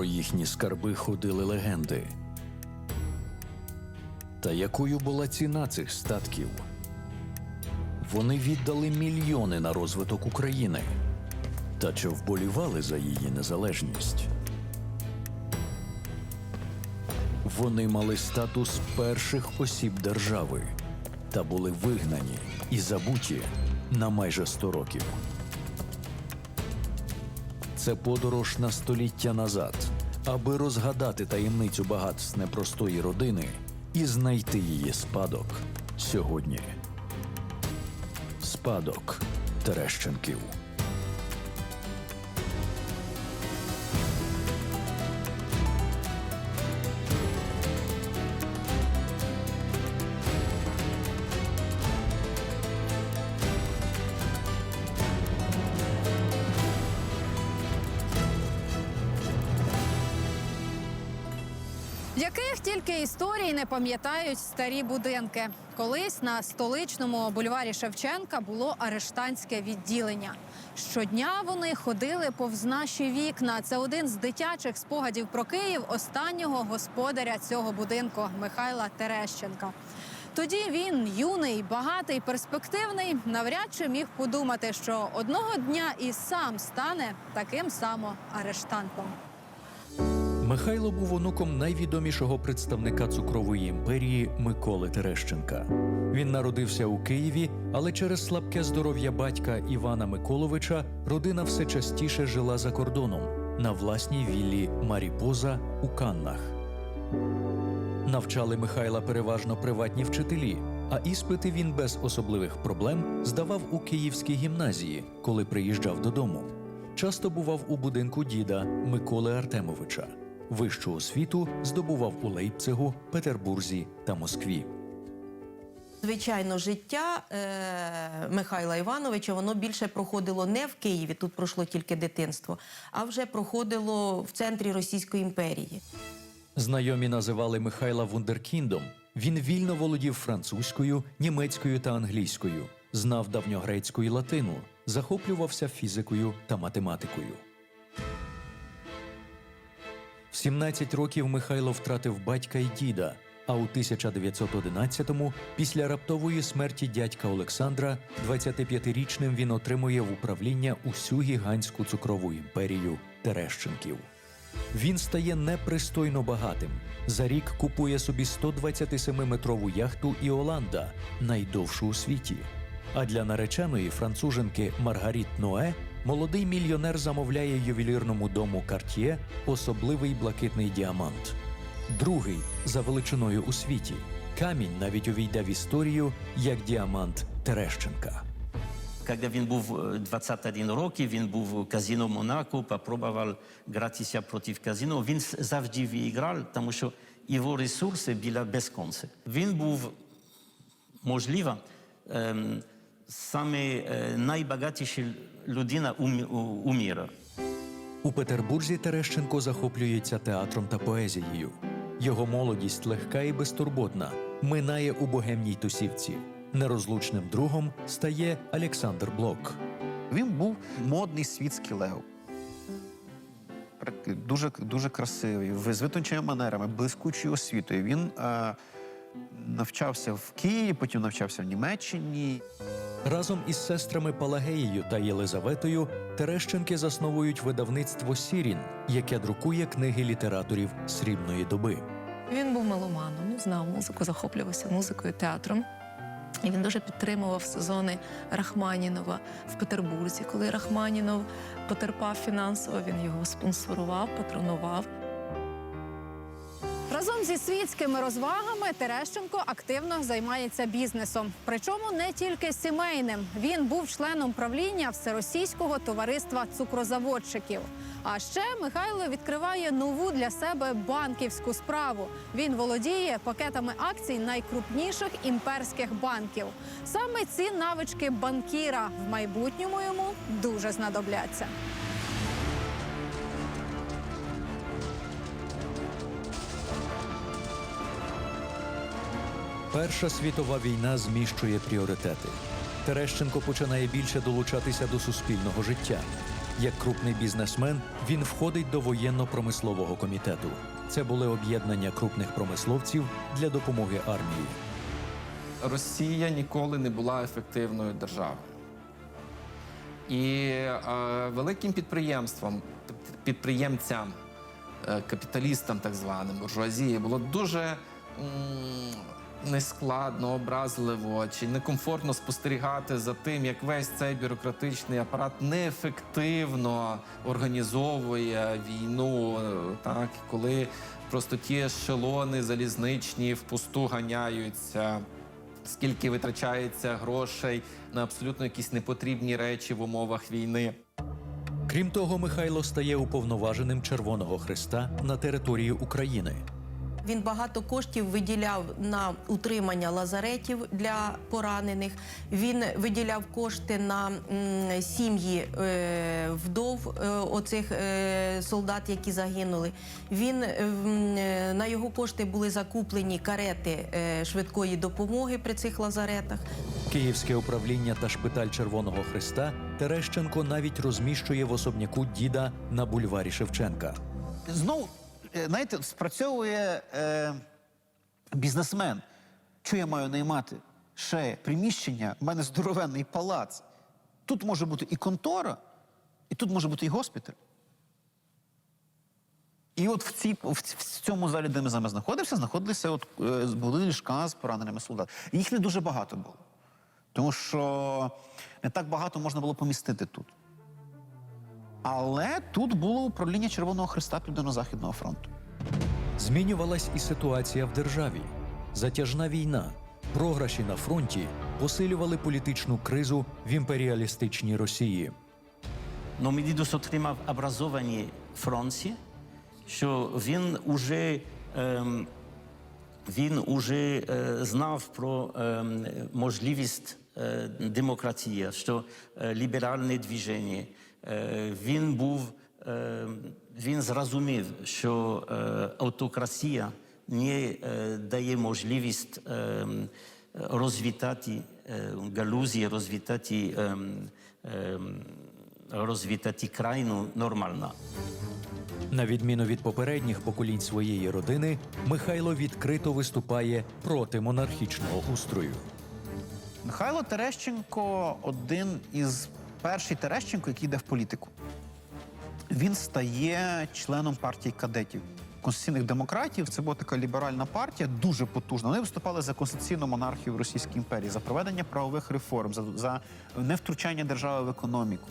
Про їхні скарби ходили легенди. Та якою була ціна цих статків? Вони віддали мільйони на розвиток України. Та чи вболівали за її незалежність? Вони мали статус перших осіб держави та були вигнані і забуті на майже 100 років. Це подорож на століття назад, аби розгадати таємницю багатств непростої родини і знайти її спадок сьогодні. Спадок Терещенків. Яких тільки історій не пам'ятають старі будинки. Колись на столичному бульварі Шевченка було арештантське відділення. Щодня вони ходили повз наші вікна. Це один з дитячих спогадів про Київ останнього господаря цього будинку Михайла Терещенка. Тоді він, юний, багатий, перспективний, навряд чи міг подумати, що одного дня і сам стане таким само арештантом. Михайло був онуком найвідомішого представника цукрової імперії Миколи Терещенка. Він народився у Києві, але через слабке здоров'я батька Івана Миколовича родина все частіше жила за кордоном на власній віллі Маріпоза у Каннах. Навчали Михайла переважно приватні вчителі, а іспити він без особливих проблем здавав у київській гімназії, коли приїжджав додому. Часто бував у будинку діда Миколи Артемовича. Вищу освіту здобував у Лейпцигу, Петербурзі та Москві. Звичайно, життя е, Михайла Івановича воно більше проходило не в Києві, тут пройшло тільки дитинство, а вже проходило в центрі Російської імперії. Знайомі називали Михайла Вундеркіндом. Він вільно володів французькою, німецькою та англійською, знав давньогрецьку і латину, захоплювався фізикою та математикою. В 17 років Михайло втратив батька і діда. А у 1911-му, після раптової смерті дядька Олександра, 25-річним він отримує в управління усю гігантську цукрову імперію Терещенків. Він стає непристойно багатим. За рік купує собі 127-метрову яхту Іоланда, найдовшу у світі. А для нареченої француженки Маргаріт Ное молодий мільйонер замовляє ювелірному дому Cartier особливий блакитний діамант. Другий за величиною у світі. Камінь навіть увійде в історію як діамант Терещенка. Когда він був е, 21 років, він був у казино Монако, попробував гратися проти казино. Він завжди виграв, тому що його ресурси були без безконці. Він був, можливо, ем, саме е, найбагатіша людина у, мі- у, у мірі. У Петербурзі Терещенко захоплюється театром та поезією. Його молодість легка і безтурботна, минає у богемній тусівці. Нерозлучним другом стає Олександр Блок. Він був модний світський лев. Дуже, дуже красивий, з витонченими манерами, блискучою освітою. Він е, навчався в Києві, потім навчався в Німеччині. Разом із сестрами Палагеєю та Єлизаветою Терещенки засновують видавництво Сірін, яке друкує книги літераторів срібної доби. Він був меломаном, знав музику, захоплювався музикою, театром. І він дуже підтримував сезони Рахманінова в Петербурзі. Коли Рахманінов потерпав фінансово, він його спонсорував, патронував. Разом зі світськими розвагами Терещенко активно займається бізнесом. Причому не тільки сімейним. Він був членом правління Всеросійського товариства цукрозаводчиків. А ще Михайло відкриває нову для себе банківську справу. Він володіє пакетами акцій найкрупніших імперських банків. Саме ці навички банкіра в майбутньому йому дуже знадобляться. Перша світова війна зміщує пріоритети. Терещенко починає більше долучатися до суспільного життя. Як крупний бізнесмен він входить до воєнно-промислового комітету. Це були об'єднання крупних промисловців для допомоги армії. Росія ніколи не була ефективною державою. І е, великим підприємствам, підприємцям, е, капіталістам, так званим, буржуазії, було дуже м, нескладно, образливо чи некомфортно спостерігати за тим, як весь цей бюрократичний апарат неефективно організовує війну, так коли просто ті ешелони залізничні впусту ганяються скільки витрачається грошей на абсолютно якісь непотрібні речі в умовах війни. Крім того, Михайло стає уповноваженим Червоного Христа на території України. Він багато коштів виділяв на утримання лазаретів для поранених. Він виділяв кошти на сім'ї е, вдов е, оцих е, солдат, які загинули. Він на його кошти були закуплені карети швидкої допомоги при цих лазаретах. Київське управління та шпиталь Червоного Христа Терещенко навіть розміщує в особняку діда на бульварі Шевченка. Знову, знаєте, спрацьовує е, бізнесмен. Що я маю наймати? Ще приміщення, в мене здоровенний палац. Тут може бути і контора, і тут може бути і госпіталь. І от в, цій, в, цьому залі, де ми з вами знаходимося, знаходилися от, е, були ліжка з пораненими солдатами. Їх не дуже багато було. Тому що не так багато можна було помістити тут. Але тут було управління Червоного Христа Південно-Західного фронту. Змінювалась і ситуація в державі. Затяжна війна, програші на фронті посилювали політичну кризу в імперіалістичній Росії. Но Медідус отримав образовані Франції, що він уже, ем, він уже е, знав про ем, можливість е, демократії, що е, ліберальне движення. Е, він був, е, він зрозумів, що е, автократія не дає можливість розвітати галузі, розвітати розвітати країну нормально. На відміну від попередніх поколінь своєї родини, Михайло відкрито виступає проти монархічного устрою. Михайло Терещенко один із перший Терещенко, який йде в політику. Він стає членом партії кадетів. Конституційних демократів це була така ліберальна партія, дуже потужна. Вони виступали за конституційну монархію в Російській імперії, за проведення правових реформ, за, за невтручання держави в економіку.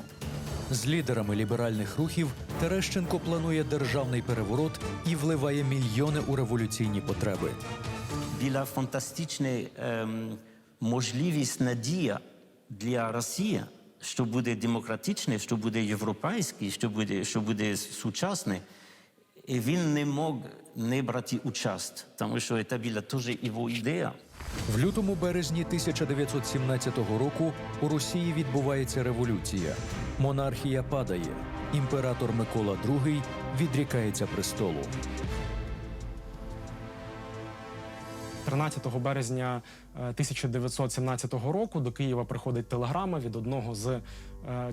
З лідерами ліберальних рухів Терещенко планує державний переворот і вливає мільйони у революційні потреби. Була фантастична ем, можливість надія для Росії, що буде демократичне, що буде європейське, що буде, що буде сучасне. І він не мог не брати участь, тому що це була теж його ідея. В лютому березні 1917 року у Росії відбувається революція. Монархія падає. Імператор Микола II відрікається престолу. 13 березня е, 1917 року. До Києва приходить телеграма від одного з е,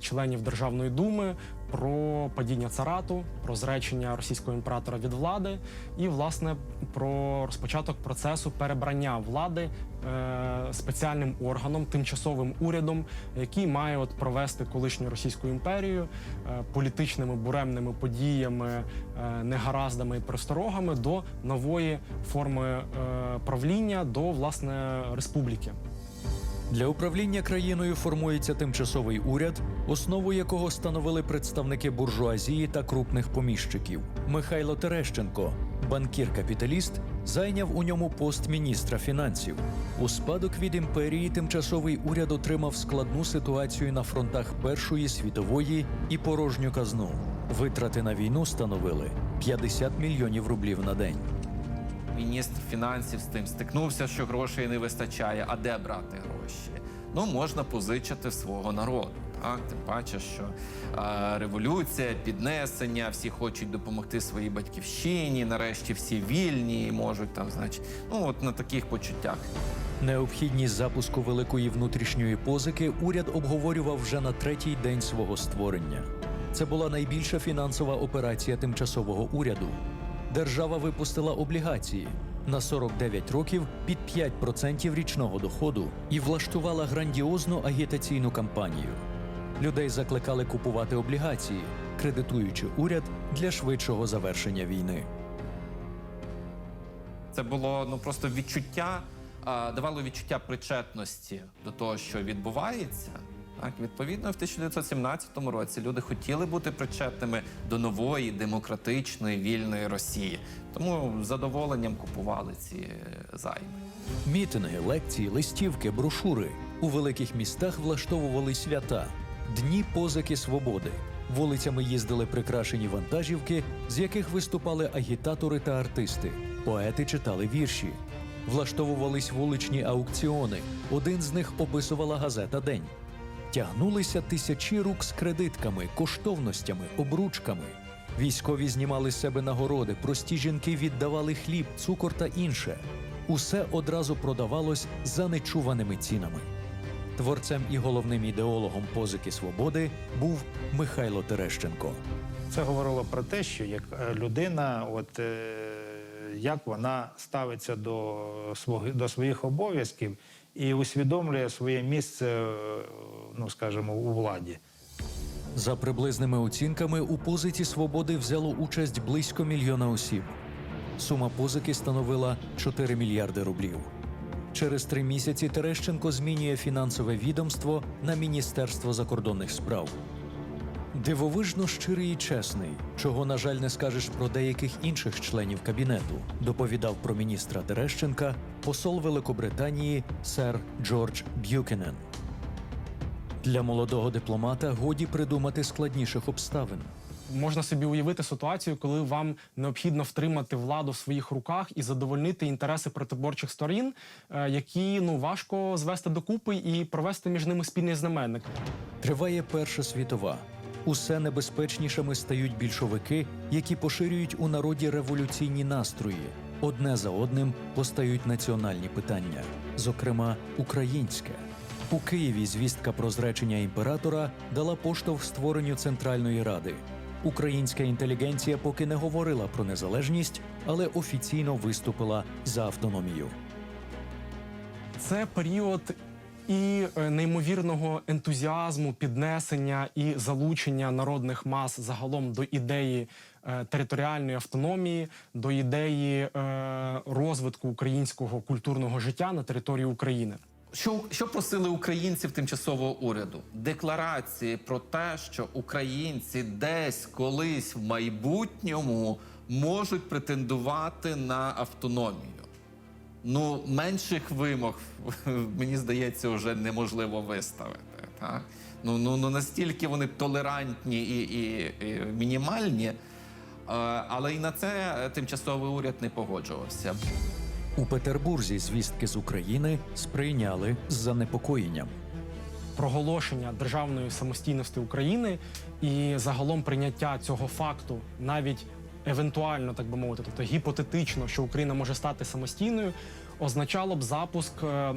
членів Державної думи про падіння царату, про зречення російського імператора від влади і, власне, про розпочаток процесу перебрання влади е, спеціальним органом, тимчасовим урядом, який має от провести колишню російську імперію е, політичними буремними подіями, е, негараздами і просторогами до нової форми е, правління, до власне республіки. Для управління країною формується тимчасовий уряд, основу якого становили представники буржуазії та крупних поміщиків. Михайло Терещенко, банкір-капіталіст, зайняв у ньому пост міністра фінансів. У спадок від імперії тимчасовий уряд отримав складну ситуацію на фронтах Першої світової і порожню казну. Витрати на війну становили 50 мільйонів рублів на день. Міністр фінансів з тим стикнувся, що грошей не вистачає. А де брати гроші? Ну, можна позичити свого народу. Так, тим паче, що е, революція, піднесення, всі хочуть допомогти своїй батьківщині. Нарешті всі вільні і можуть там, значить, ну от на таких почуттях. Необхідність запуску великої внутрішньої позики уряд обговорював вже на третій день свого створення. Це була найбільша фінансова операція тимчасового уряду. Держава випустила облігації на 49 років під 5% річного доходу і влаштувала грандіозну агітаційну кампанію. Людей закликали купувати облігації, кредитуючи уряд для швидшого завершення війни. Це було ну просто відчуття, давало відчуття причетності до того, що відбувається. Так, відповідно, в 1917 році люди хотіли бути причетними до нової демократичної вільної Росії. Тому з задоволенням купували ці е, займи. Мітинги, лекції, листівки, брошури у великих містах влаштовували свята, дні позики свободи. Вулицями їздили прикрашені вантажівки, з яких виступали агітатори та артисти. Поети читали вірші. Влаштовувались вуличні аукціони. Один з них описувала газета День. Тягнулися тисячі рук з кредитками, коштовностями, обручками. Військові знімали з себе нагороди, прості жінки віддавали хліб, цукор та інше. Усе одразу продавалось за нечуваними цінами. Творцем і головним ідеологом позики свободи був Михайло Терещенко. Це говорило про те, що як е, людина, от е, як вона ставиться до своїх обов'язків і усвідомлює своє місце, е, ну скажімо, у владі. За приблизними оцінками, у позиці свободи взяло участь близько мільйона осіб. Сума позики становила 4 мільярди рублів. Через три місяці Терещенко змінює фінансове відомство на Міністерство закордонних справ. Дивовижно щирий і чесний, чого, на жаль, не скажеш про деяких інших членів кабінету, доповідав про міністра Терещенка посол Великобританії сер Джордж Б'юкенен. Для молодого дипломата годі придумати складніших обставин. Можна собі уявити ситуацію, коли вам необхідно втримати владу в своїх руках і задовольнити інтереси протиборчих сторін, е, які ну важко звести докупи і провести між ними спільний знаменник. Триває Перша світова. Усе небезпечнішими стають більшовики, які поширюють у народі революційні настрої. Одне за одним постають національні питання, зокрема українське. У Києві звістка про зречення імператора дала поштовх створенню Центральної Ради. Українська інтелігенція поки не говорила про незалежність, але офіційно виступила за автономію. Це період і е, неймовірного ентузіазму, піднесення і залучення народних мас загалом до ідеї е, територіальної автономії, до ідеї е, розвитку українського культурного життя на території України. Що, що просили українців тимчасового уряду? Декларації про те, що українці десь колись в майбутньому можуть претендувати на автономію. Ну, менших вимог, мені здається, вже неможливо виставити. Так? Ну, ну, ну настільки вони толерантні і, і, і мінімальні, е, але і на це тимчасовий уряд не погоджувався. У Петербурзі звістки з України сприйняли з занепокоєнням. проголошення державної самостійності України і загалом прийняття цього факту, навіть евентуально, так би мовити, тобто гіпотетично, що Україна може стати самостійною, означало б запуск е, е,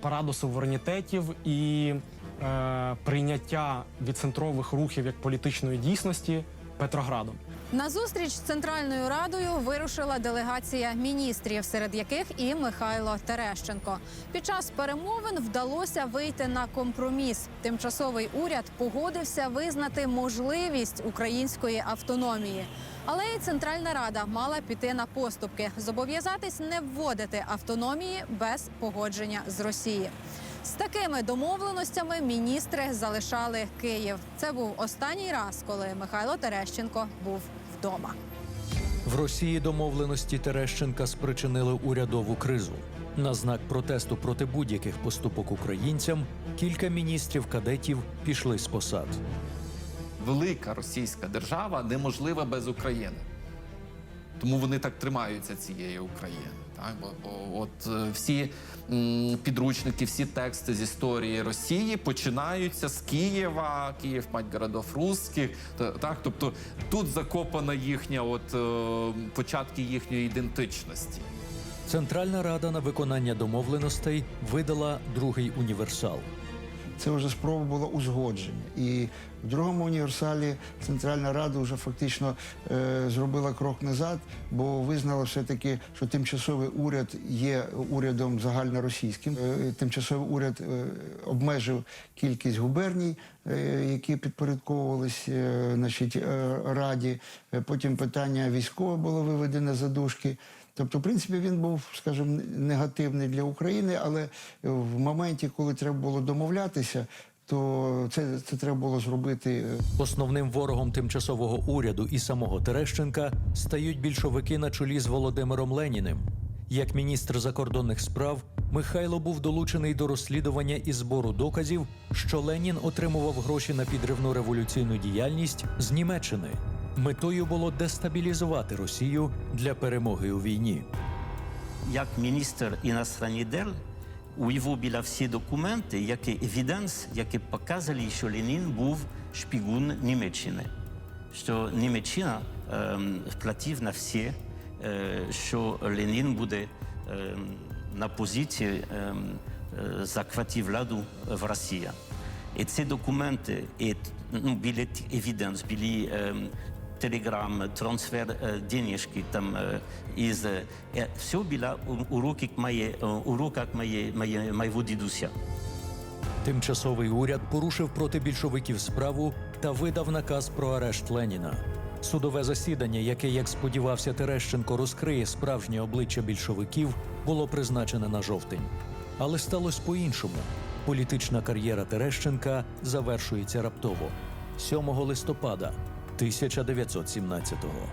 параду суверенітетів і е, прийняття відцентрових рухів як політичної дійсності Петроградом. На зустріч з Центральною Радою вирушила делегація міністрів, серед яких і Михайло Терещенко. Під час перемовин вдалося вийти на компроміс. Тимчасовий уряд погодився визнати можливість української автономії. Але і Центральна Рада мала піти на поступки, зобов'язатись не вводити автономії без погодження з Росії. З такими домовленостями міністри залишали Київ. Це був останній раз, коли Михайло Терещенко був вдома. В Росії домовленості Терещенка спричинили урядову кризу. На знак протесту проти будь-яких поступок українцям кілька міністрів кадетів пішли з посад. велика російська держава неможлива без України. Тому вони так тримаються цієї України. Так? От е, всі підручники, всі тексти з історії Росії починаються з Києва, Київ мать городов русських. Так? Тобто тут закопана їхня от, е, початки їхньої ідентичності. Центральна рада на виконання домовленостей видала другий універсал. Це вже спроба була узгодження. І в другому універсалі Центральна Рада вже фактично е, зробила крок назад, бо визнала все-таки, що тимчасовий уряд є урядом загальноросійським. Е, тимчасовий уряд е, обмежив кількість губерній, е, які підпорядковувались е, значить, е, раді. Е, Потім питання військове було виведене за дужки. Тобто, в принципі, він був, скажімо, негативний для України, але в моменті, коли треба було домовлятися, то це, це треба було зробити е, Основним ворогом тимчасового уряду і самого Терещенка стають більшовики на чолі з Володимиром Леніним. Як міністр закордонних справ, Михайло був долучений до розслідування і збору доказів, що Ленін отримував гроші на підривну революційну діяльність з Німеччини. Метою було дестабілізувати Росію для перемоги у війні. Як міністр іностранних дел, у його були всі документи, які евіденс, які показали, що Ленін був шпигун Німеччини. Що Німеччина ем, вплатив на всі, е, що Ленін буде ем, на позиції ем, е, захватити владу в Росії. І ці документи, і, ну, були евіденс, були ем, телеграм, трансфер е, денежки там е, із е, все було у, руках моє, е, у руках моє, моє, моєго дідуся. Тимчасовий уряд порушив проти більшовиків справу та видав наказ про арешт Леніна. Судове засідання, яке, як сподівався Терещенко, розкриє справжнє обличчя більшовиків, було призначене на жовтень. Але сталося по-іншому. Політична кар'єра Терещенка завершується раптово 7 листопада 1917-го.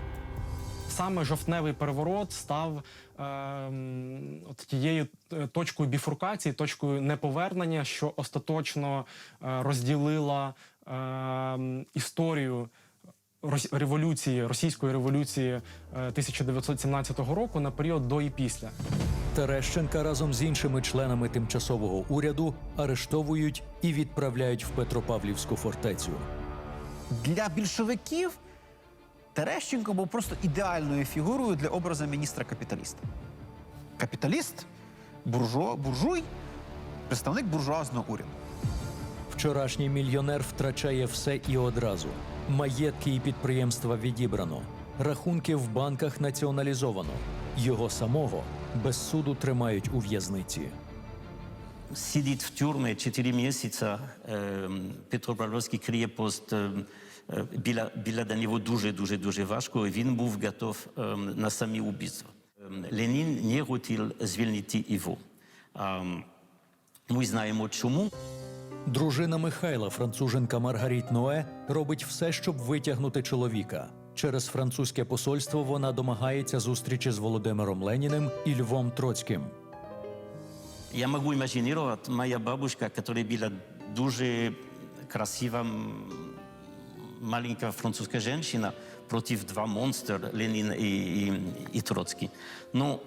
Саме жовтневий переворот став ем, от тією е, точкою біфуркації, точкою неповернення, що остаточно е, розділила ем, історію революції, російської революції е, 1917 року на період до і після. Терещенка разом з іншими членами тимчасового уряду арештовують і відправляють в Петропавлівську фортецю. Для більшовиків Терещенко був просто ідеальною фігурою для образу міністра-капіталіста. Капіталіст, буржуа, буржуй, представник буржуазного уряду. Вчорашній мільйонер втрачає все і одразу. Маєтки і підприємства відібрано, рахунки в банках націоналізовано. Його самого без суду тримають у в'язниці. Сидить в тюрмі 4 місяці, ем, Петропавловський кріпост, ем, е, біля, біля до нього дуже-дуже-дуже важко, і він був готов на самі убійства. Ленін не хотів звільнити його. Ми знаємо чому. Дружина Михайла, француженка Маргаріт Ное, робить все, щоб витягнути чоловіка. Через французьке посольство вона домагається зустрічі з Володимиром Леніним і Львом Троцьким. Я могу имагинировать, моя бабушка, которая была дуже красива, м, маленькая французская женщина, против два монстра, Ленин и, и, и Троцкий. Но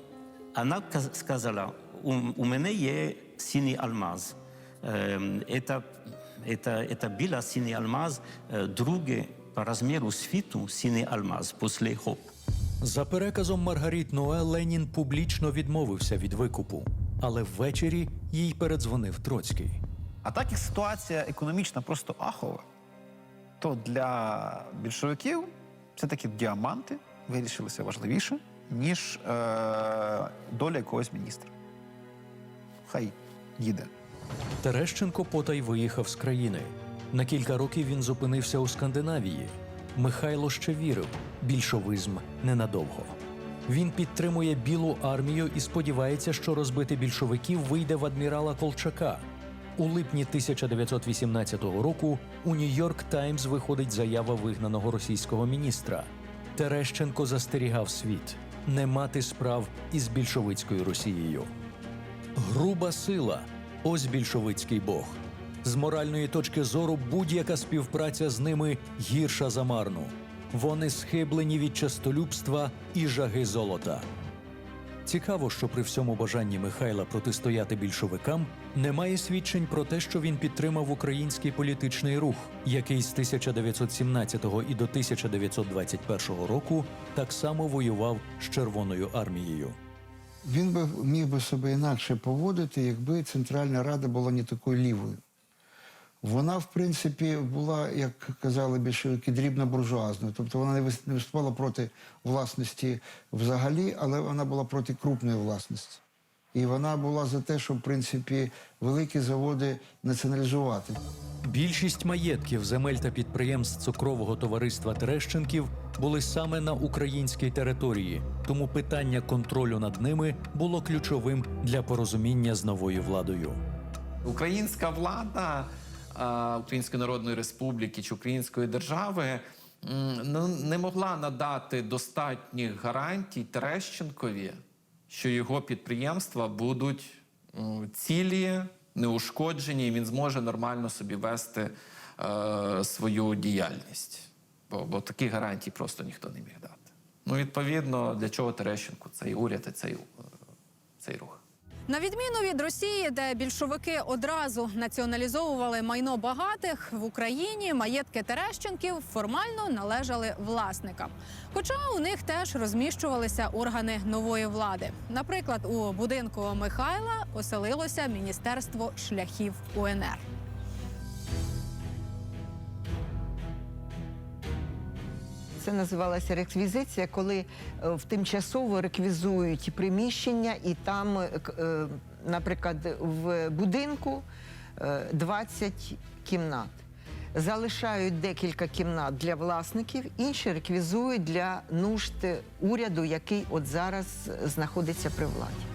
она каз- сказала, у, у меня есть синий алмаз. Эм, Это, это, это был синий алмаз, э, другой по размеру світу синий алмаз после хоп. За переказом Маргаріт Ное Ленін публічно відмовився від викупу, але ввечері їй передзвонив Троцький. А так як ситуація економічна просто ахова, то для більшовиків все-таки діаманти вирішилися важливіше, ніж е, доля якогось міністра. Хай їде. Терещенко потай виїхав з країни. На кілька років він зупинився у Скандинавії. Михайло ще вірив, більшовизм ненадовго. Він підтримує білу армію і сподівається, що розбити більшовиків вийде в адмірала Колчака. У липні 1918 року у Нью-Йорк Таймс виходить заява вигнаного російського міністра. Терещенко застерігав світ не мати справ із більшовицькою Росією. Груба сила ось більшовицький Бог. З моральної точки зору будь-яка співпраця з ними гірша за марну. Вони схиблені від честолюбства і жаги золота. Цікаво, що при всьому бажанні Михайла протистояти більшовикам немає свідчень про те, що він підтримав український політичний рух, який з 1917 і до 1921 року так само воював з Червоною армією. Він би міг би себе інакше поводити, якби Центральна Рада була не такою лівою. Вона, в принципі, була, як казали більшовики, дрібно буржуазною. Тобто вона не вис- виступала проти власності взагалі, але вона була проти крупної власності. І вона була за те, щоб, в принципі, великі заводи націоналізувати. Більшість маєтків, земель та підприємств цукрового товариства Терещенків були саме на українській території, тому питання контролю над ними було ключовим для порозуміння з новою владою. Українська влада Української Народної Республіки чи Української держави ну, не могла надати достатніх гарантій Терещенкові, що його підприємства будуть цілі, неушкоджені, і він зможе нормально собі вести е, свою діяльність. Бо, бо таких гарантій просто ніхто не міг дати. Ну, відповідно, для чого Терещенку цей уряд і цей, е, цей рух. На відміну від Росії, де більшовики одразу націоналізовували майно багатих, в Україні маєтки Терещенків формально належали власникам. Хоча у них теж розміщувалися органи нової влади. Наприклад, у будинку Михайла оселилося Міністерство шляхів УНР. Це називалася реквізиція, коли е, в тимчасово реквізують приміщення, і там, е, е, наприклад, в будинку е, 20 кімнат. Залишають декілька кімнат для власників, інші реквізують для нужд уряду, який от зараз знаходиться при владі.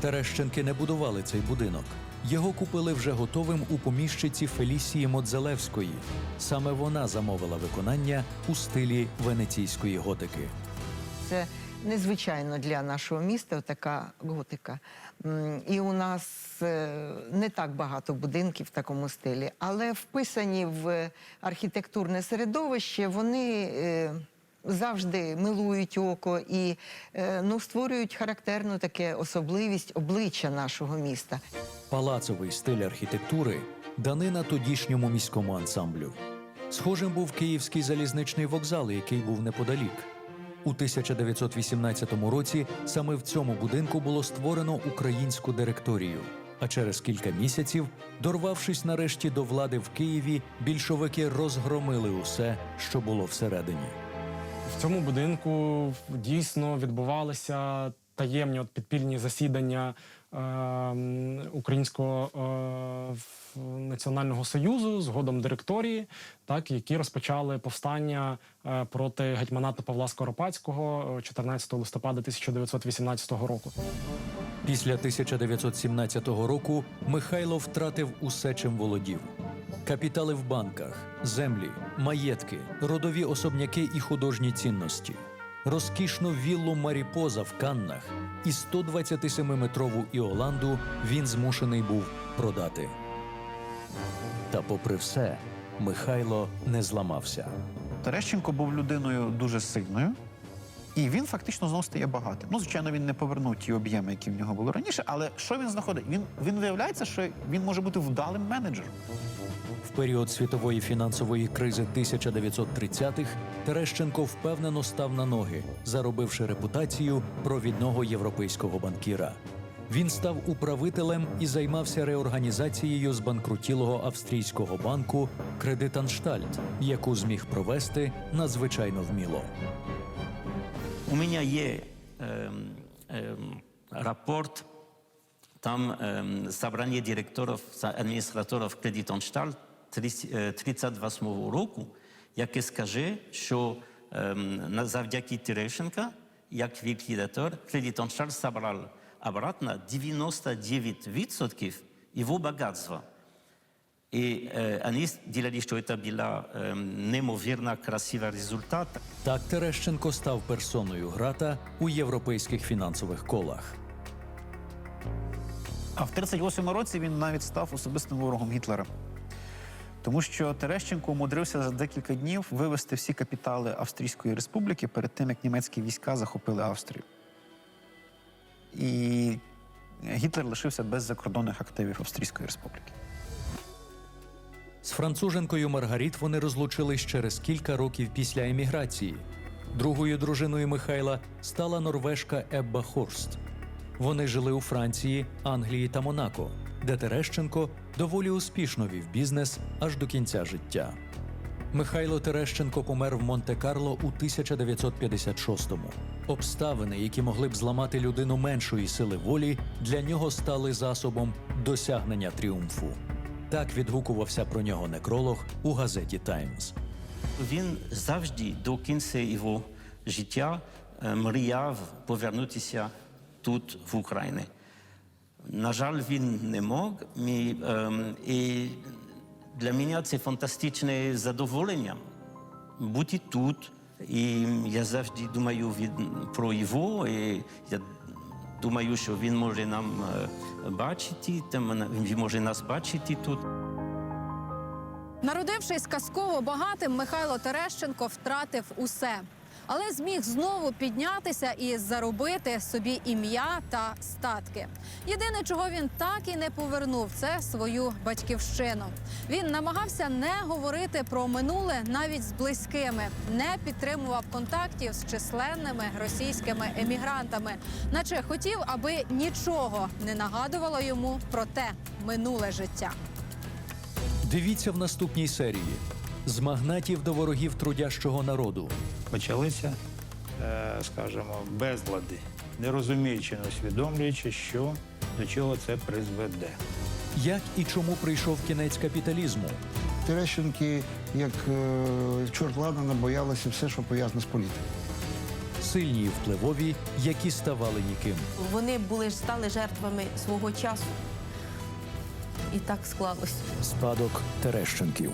Терещенки не будували цей будинок. Його купили вже готовим у поміщиці Фелісії Модзелевської. Саме вона замовила виконання у стилі венеційської готики. Це незвичайно для нашого міста така готика. І у нас е, не так багато будинків в такому стилі, але вписані в архітектурне середовище, вони е, завжди милують око і е, ну, створюють характерну таке особливість обличчя нашого міста. Палацовий стиль архітектури данина тодішньому міському ансамблю. Схожим був Київський залізничний вокзал, який був неподалік. У 1918 році саме в цьому будинку було створено українську директорію. А через кілька місяців, дорвавшись нарешті до влади в Києві, більшовики розгромили усе, що було всередині. В цьому будинку дійсно відбувалися таємні от підпільні засідання Українського е, національного союзу, згодом директорії, так які розпочали повстання е, проти гетьманата Павла Скоропадського е, 14 листопада 1918 року. Після 1917 року Михайло втратив усе, чим володів: капітали в банках, землі, маєтки, родові особняки і художні цінності, розкішну віллу Маріпоза в Каннах і 127-метрову Іоланду він змушений був продати. Та, попри все, Михайло не зламався. Терещенко був людиною дуже сильною, і він фактично знову стає багатим. Ну, звичайно, він не повернув ті об'єми, які в нього були раніше, але що він знаходить? Він, він виявляється, що він може бути вдалим менеджером. В період світової фінансової кризи 1930-х Терещенко впевнено став на ноги, заробивши репутацію провідного європейського банкіра. Він став управителем і займався реорганізацією збанкрутілого австрійського банку Кредитанштальт, яку зміг провести надзвичайно вміло. У меня есть эм, эм, рапорт, там эм, собрание директоров, за- адміністраторів Кредитоншталь 38 року, яке скаже, що ем, на- завдяки Терещенка, як ліквідатор, Кредитоншталь собрав обратно 99% его богатства. И э, они делали, что это была э, неимоверно красивый результат. Так Терещенко став персоною грата у європейських фінансових колах. А в 38 році він навіть став особистим ворогом Гітлера. Тому що Терещенко умудрився за декілька днів вивести всі капітали Австрійської республіки перед тим, як німецькі війська захопили Австрію. І Гітлер лишився без закордонних активів Австрійської республіки. З француженкою Маргаріт вони розлучились через кілька років після еміграції. Другою дружиною Михайла стала норвежка Ебба Хорст. Вони жили у Франції, Англії та Монако. де Терещенко доволі успішно вів бізнес аж до кінця життя. Михайло Терещенко помер в Монте-Карло у 1956-му. Обставини, які могли б зламати людину меншої сили волі, для нього стали засобом досягнення тріумфу. Так відгукувався про нього некролог у газеті Таймс. Він завжди до кінця його життя е, мріяв повернутися тут, в Україну. На жаль, він не мог. Ем, і для мене це фантастичне задоволення бути тут. І я завжди думаю про його. І я думаю, що він може нам е, бачити, він може нас бачити тут. Народившись казково багатим, Михайло Терещенко втратив усе. Але зміг знову піднятися і заробити собі ім'я та статки. Єдине, чого він так і не повернув, це свою батьківщину. Він намагався не говорити про минуле навіть з близькими, не підтримував контактів з численними російськими емігрантами, наче хотів, аби нічого не нагадувало йому про те минуле життя. Дивіться в наступній серії: з магнатів до ворогів трудящого народу. Почалися, е, скажімо, безлади, не розуміючи, не усвідомлюючи, що до чого це призведе. Як і чому прийшов кінець капіталізму? Терещенки, як е, чорт ладана, боялися все, що пов'язане з політикою. Сильні і впливові, які ставали ніким. Вони були стали жертвами свого часу. І так склалось. Спадок Терещенків.